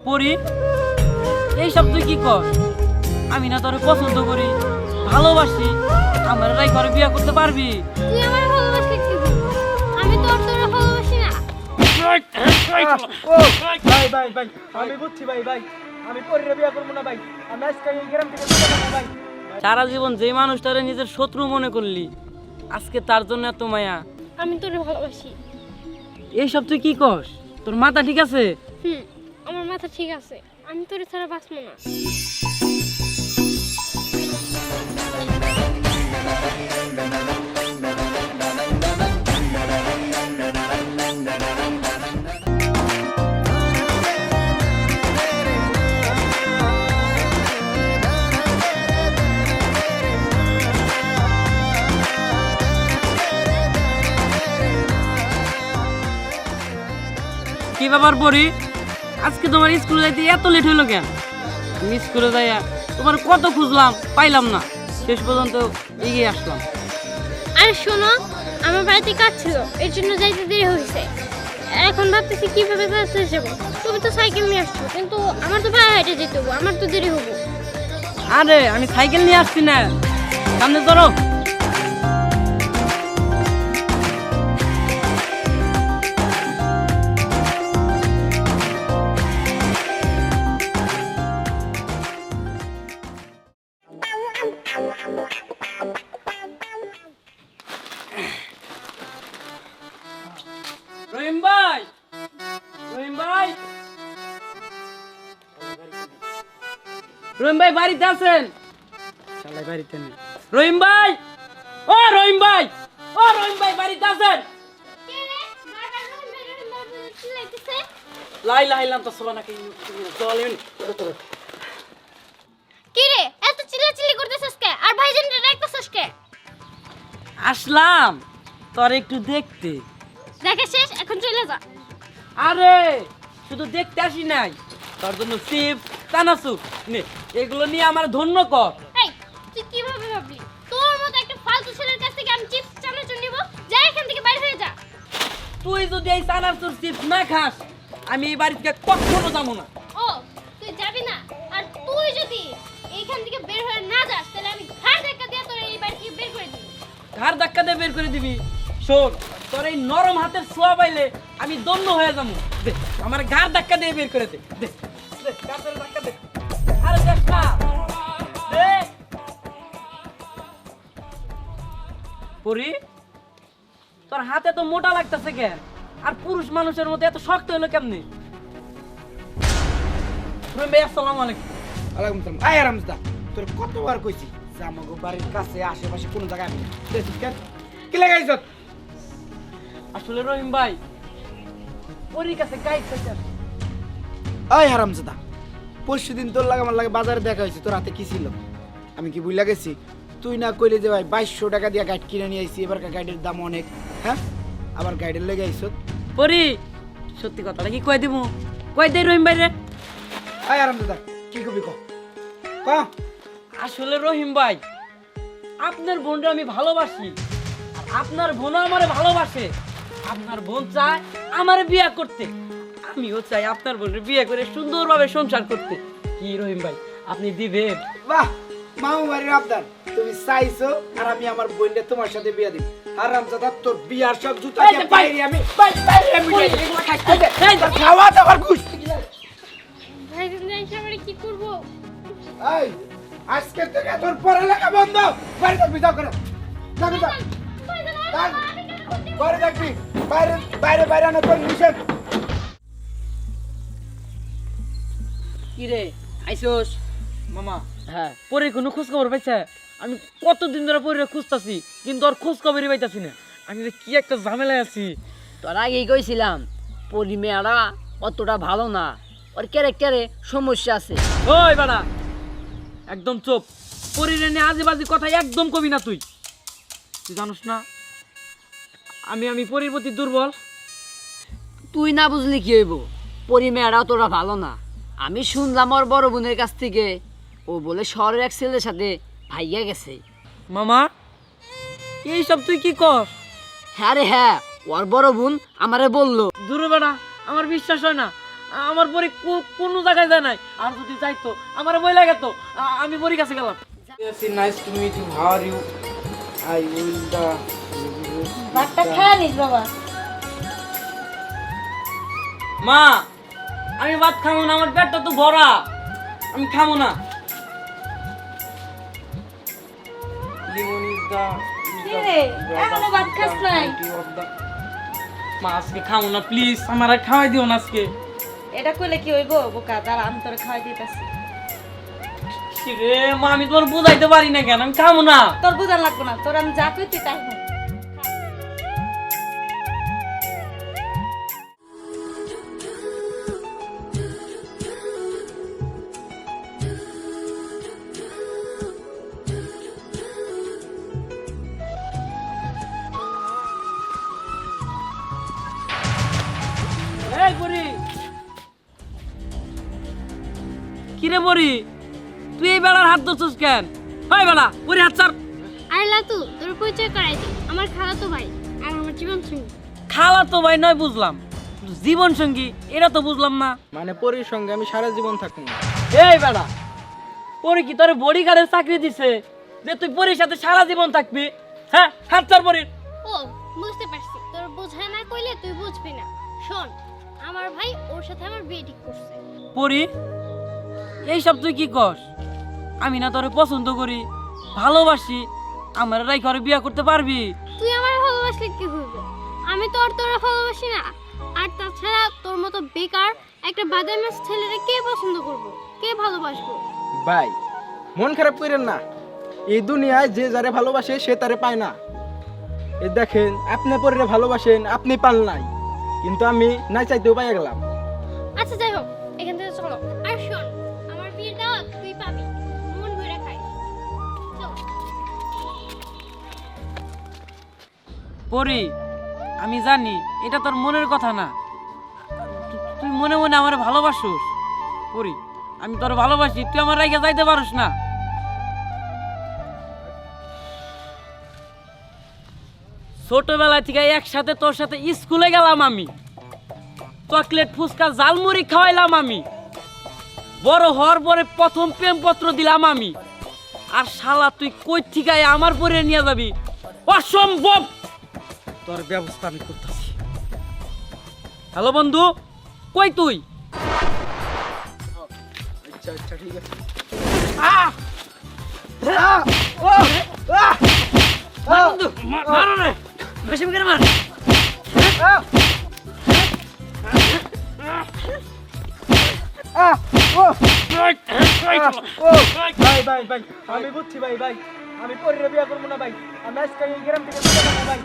পরি এইসব তুই কি কর? আমি না তোরে পছন্দ করি ভালোবাসি আমার রাই ঘরে বিয়ে করতে পারবি? তুই আমার ভালোবাসি আমি তোর তোর ভালোবাসি না। ভাই ভাই ভাই আমি বুঝছি ভাই ভাই আমি পরিরে বিয়ে করব না ভাই। আমি আজকে এই গ্রাম থেকে ভাই। সারা জীবন যে মানুষটারে নিজের শত্রু মনে করলি আজকে তার জন্য এত মায়া। আমি তোর ভালোবাসি। এইসব তুই কি কস? তোর মাথা ঠিক আছে? হুম। আমার মাথা ঠিক আছে আমি তোর ছাড়া বাঁচবো না। কি ব্যাপার পরি আজকে তোমার স্কুলে যাইতে এত লেট হইল কেন? আমি স্কুলে যাইয়া তোমার কত খুঁজলাম পাইলাম না। শেষ পর্যন্ত এগিয়ে আসলাম। আরে শোনো আমার বাড়িতে কাজ ছিল এর জন্য যাইতে দেরি হয়েছে। এখন ভাবতেছি কীভাবে বাসে যাব। তুমি তো সাইকেল নিয়ে আসছো কিন্তু আমার তো পায়ে হেঁটে যেতে হব আমার তো দেরি হব। আরে আমি সাইকেল নিয়ে আসছি না। সামনে ধরো রহিম ভাই বাড়িতে আছেন? শালাই বাড়িতে নেই। রহিম ভাই! ও রহিম ভাই! ও রহিম ভাই বাড়িতে আছেন? লাই লাই লাম তো সবানা কি চলেন কি রে এত চিল্লাচিল্লি করতেছিস কে? আর ভাইজান রে ডাকতেছিস কে? আসলাম তোর একটু দেখতে। দেখে শেষ এখন চলে যা। আরে শুধু দেখতে আসি নাই। তোর জন্য নে। এগুলো নিয়ে আমার ধন্য কর। এই তুই কীভাবে ভাবলি? তোর মতো একটা ফালতু ছেলের কাছ থেকে আমি চিপস চানাচুর নিব যা এখান থেকে বাইরে হয়ে যা। তুই যদি এই চানাচুর চিপস না খাস আমি এই বাড়ি থেকে কখনো যাব না। ও তুই যাবি না? আর তুই যদি এইখান থেকে বের হয়ে না যাস তাহলে আমি ঘাড় ধাক্কা দিয়ে তোর এই বাড়ি থেকে বের করে দিব। ঘাড় ধাক্কা দিয়ে বের করে দিবি। শোন তোর এই নরম হাতের ছোঁয়া পাইলে আমি দম্য হয়ে যাব। আমার ঘাড় ধাক্কা দিয়ে বের করে দে। দে পরি তোর হাতে তো মোটা লাগতেছে কেন? আর পুরুষ মানুষের মধ্যে এত শক্ত হলো কেমনি? আসসালামু আলাইকুম। আয় আরামদা তোর কতবার কইছি যে বাড়ির কাছে আশেপাশে কোনো জায়গায় আমি দেখছিস কেন? কি লাগাইছ? আসলে রহিম ভাই পরির কাছে গাইড চাইছে আয় হারামজাদা পরশু দিন তোর লাগে আমার লাগে বাজারে দেখা হয়েছে তোর হাতে কি ছিল? আমি কি বুঝলা গেছি? তুই না কইলে যে ভাই বাইশশো টাকা দিয়ে গাইড কিনে নিয়ে আইছি এবার গাইডের দাম অনেক হ্যাঁ? আবার গাইডের লেগে আইস পরি সত্যি কথাটা কি কয় দিব কয় দেই রহিম ভাই রে আয় আরামজাদা কি কবি ক ক আসলে রহিম ভাই আপনার বোনটা আমি ভালোবাসি আর আপনার বোনও আমারে ভালোবাসে। আপনার বোন চায় আমারে বিয়ে করতে আমিও চাই আপনার বোনের বিয়ে করে সুন্দরভাবে সংসার করতে। কি রহিম ভাই আপনি দিবেন? বাহ! মামু বাড়ির আবদার। তুমি চাইছো আর আমি আমার বোনকে তোমার সাথে বিয়ে দিই হারামজাদা তোর বিয়ার সব জুতা এই বাইরে আমি বাইরে আমি খাওয়া দাওয়ার কি করব? এই আজকে থেকে তোর পড়ালেখা বন্ধ। বাড়ি থাকবি যাও করে যাবি যা ভাইজান যান। ঘরে থাকবি। বাইরে বাইরে বাইরে আনা তোর নিষেধ। কি রে আইসোস? মামা হ্যাঁ পরে কোনো খোঁজ খবর পাইছে? আমি কতদিন ধরে পরে খুঁজতাছি কিন্তু আর খোঁজ খবরই পাইতাছি না। আমি যে কি একটা ঝামেলায় আছি। তোর আগেই কইছিলাম পরিমেয়ারা অতটা ভালো না। ওর ক্যারেক্টারে সমস্যা আছে। ওই বাড়া! একদম চুপ। পরিরে নিয়ে আজে বাজে কথা একদম কবি না তুই। তুই জানোস না আমি আমি পরির প্রতি দুর্বল। তুই না বুঝলি কি হইব? পরিমেয়ারা অতটা ভালো না। আমি শুনলাম ওর বড় বোনের কাছ থেকে ও বলে শহরের এক ছেলের সাথে ভাইয়া গেছে। মামা এই সব তুই কি কর? হ্যাঁ রে হ্যাঁ ওর বড় বোন আমারে বলল। দূরে বেড়া আমার বিশ্বাস হয় না। আমার পরি কোনো জায়গায় যায় নাই। আর যদি যাইতো আমার বই লাগে তো আমি পরি কাছে গেলাম। Nice to meet you how are you I will দা ভাতটা খেয়ে নিস বাবা। মা আমি ভাত খাব না আমার পেটটা তো ভরা। আমি খাব না। মা আজকে খাও না প্লিজ আমার খাওয়াই দিও না আজকে। এটা কইলে কি হইব? বোকা দাঁড়া আমি তোর খাওয়াই দিতেছি। রে মা আমি তোমার বুঝাইতে পারি না কেন আমি খাব না। তোর বুঝান লাগবো না তোর আমি যা কই তুই তাই পরি তুই এই বেড়ার হাত ধরছিস কেন? হয় বেড়া পরি হাত ছাড়। আরে লাতু তোর পরিচয় করাই দি। আমার খালাতো ভাই আর আমার জীবন সঙ্গী খালা তো ভাই নয় বুঝলাম। জীবন সঙ্গী এটা তো বুঝলাম না। মানে পরির সঙ্গে আমি সারা জীবন থাকব এই বেড়া পরি কি তোর বডি গার্ডের চাকরি দিছে যে তুই পরির সাথে সারা জীবন থাকবি? হ্যাঁ হাত ছাড় পরির। ও বুঝতে পারছি। তোর বোঝায় না কইলে তুই বুঝবি না। শোন আমার ভাই ওর সাথে আমার বিয়ে ঠিক করছে। পরি এইসব তুই কি কস? আমি না তোরে পছন্দ করি ভালোবাসি আমার রাই ঘরে বিয়ে করতে পারবি? তুই আমার ভালোবাসলে কি হইব? আমি তো আর তোরা ভালোবাসি না। আর তাছাড়া তোর মতো বেকার একটা বাদামাস ছেলেরে কে পছন্দ করব? কে ভালোবাসবো? ভাই মন খারাপ করেন না। এই দুনিয়ায় যে যারে ভালোবাসে সে তারে পায় না। এই দেখেন আপনি পরে ভালোবাসেন আপনি পান নাই। কিন্তু আমি না চাইতেও পাই গেলাম। আচ্ছা যাই হোক এখান থেকে চলো। আর শোন পরি আমি জানি, এটা তোর মনের কথা না। তুই মনে মনে আমার ভালোবাসোস। পরি আমি তোর ভালোবাসি, তুই আমার রাইখে যাইতে পারস না। ছোটবেলা থেকে একসাথে তোর সাথে স্কুলে গেলাম আমি। চকলেট, ফুচকা জালমুড়ি খাওয়াইলাম আমি। বড় হওয়ার পরে প্রথম প্রেমপত্র দিলাম আমি। আর শালা, তুই কই ঠিকায় আমার পরে নিয়ে যাবি? অসম্ভব! তোর ব্যবস্থা আমি করতেছি। হ্যালো বন্ধু কই তুই? আচ্ছা আচ্ছা ঠিক আছে। বন্ধু মারো রে বেশি করে মার। ভাই ভাই ভাই আমি বুঝছি ভাই ভাই। আমি পরে বিয়ে করব না ভাই। আমি আজকে এই গ্রাম থেকে ভাই।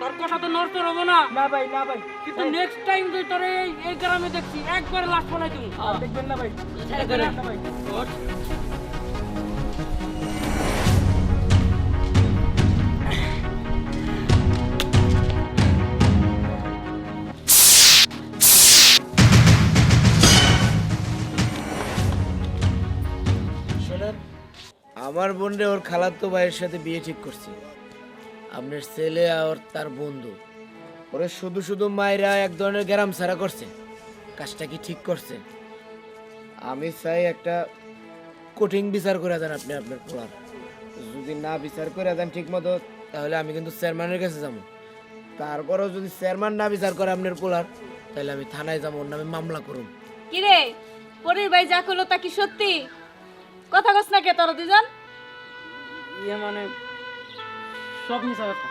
তোর কথা তো নষ্ট হব না। না ভাই না ভাই। কিন্তু নেক্সট টাইম তুই তোর এই এই গ্রামে দেখছি একবার লাশ ফোনাই তুমি দেখবেন না ভাই। না আমার বোনরে ওর খালাতো ভাইয়ের সাথে বিয়ে ঠিক করছে। আপনার ছেলে আর তার বন্ধু। ওরে শুধু শুধু মায়েরা এক ধরনের গ্যারাম ছাড়া করছে। কাজটা কি ঠিক করছে? আমি চাই একটা কঠিন বিচার করে দেন আপনি আপনার পোলার। যদি না বিচার করে দেন ঠিক মতো তাহলে আমি কিন্তু চেয়ারম্যানের কাছে যাব। তারপরেও যদি চেয়ারম্যান না বিচার করে আপনার পোলার তাহলে আমি থানায় যাব ওর নামে মামলা করুন। কি রে? পরের ভাই যা করল তা কি সত্যি? কথা কস না কে তোরা দুজন? ইয়ে মানে সব মিশা কথা।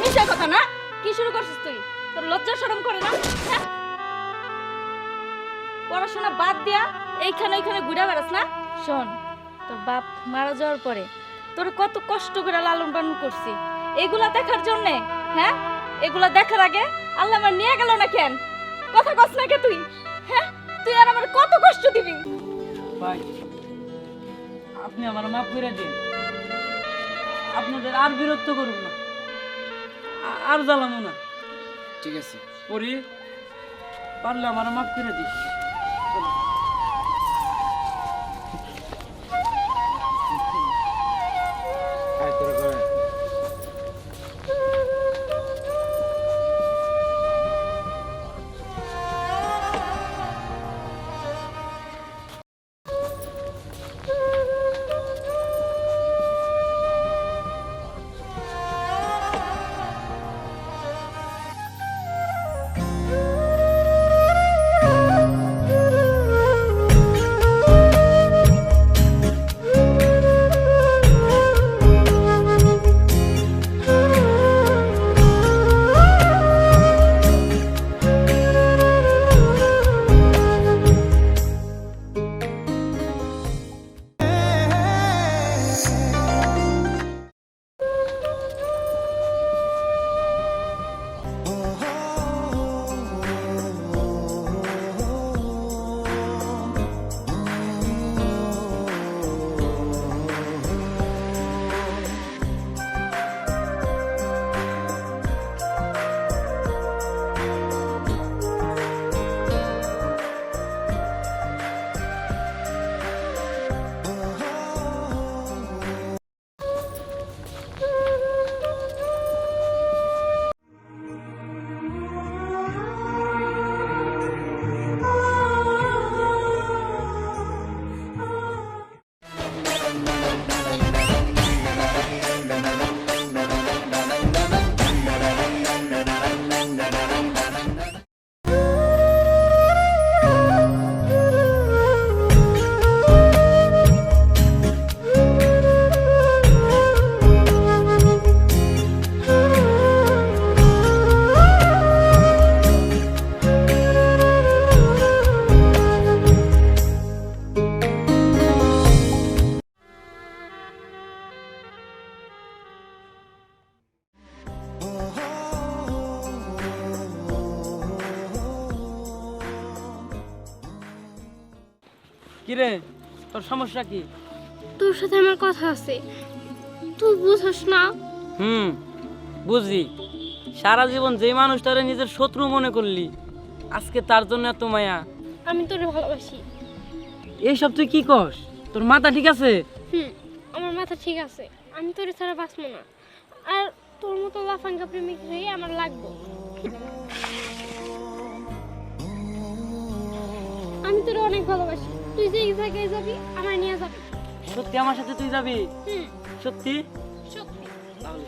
মিশা কথা না? কি শুরু করছিস তুই? তোর লজ্জা শরম করে না? হ্যাঁ? পড়াশোনা বাদ দিয়া এইখানে ওইখানে ঘুরে বেড়াস না? শোন তোর বাপ মারা যাওয়ার পরে তোর কত কষ্ট করে লালন পালন করছি। এগুলা দেখার জন্যে হ্যাঁ? এগুলা দেখার আগে আল্লাহ আমার নিয়ে গেল না কেন? কথা কস না কে তুই? হ্যাঁ? তুই আর আমার কত কষ্ট দিবি? ভাই আপনি আমার মাফ করে দিন। আপনাদের আর বিরক্ত করুন না। আর জ্বালামো না। ঠিক আছে। পরি পারলে আমার মাফ করে দিস। সমস্যা কি? তোর সাথে আমার কথা আছে। তুই বুঝছ না। হুম বুঝি সারা জীবন যে মানুষটারে নিজের শত্রু মনে করলি আজকে তার জন্য এত মায়া। আমি তোরে ভালোবাসি। এইসব তুই কি কস? তোর মাথা ঠিক আছে? হুম আমার মাথা ঠিক আছে। আমি তোরে ছাড়া বাঁচবো না। আর তোর মতো লাফাঙ্গা প্রেমিক হয়ে আমার লাগবে। আমি তোরে অনেক ভালোবাসি। তুই যে এই জায়গায় যাবি আমার নিয়ে যাবি। সত্যি আমার সাথে তুই যাবি? সত্যি? সত্যি। তাহলে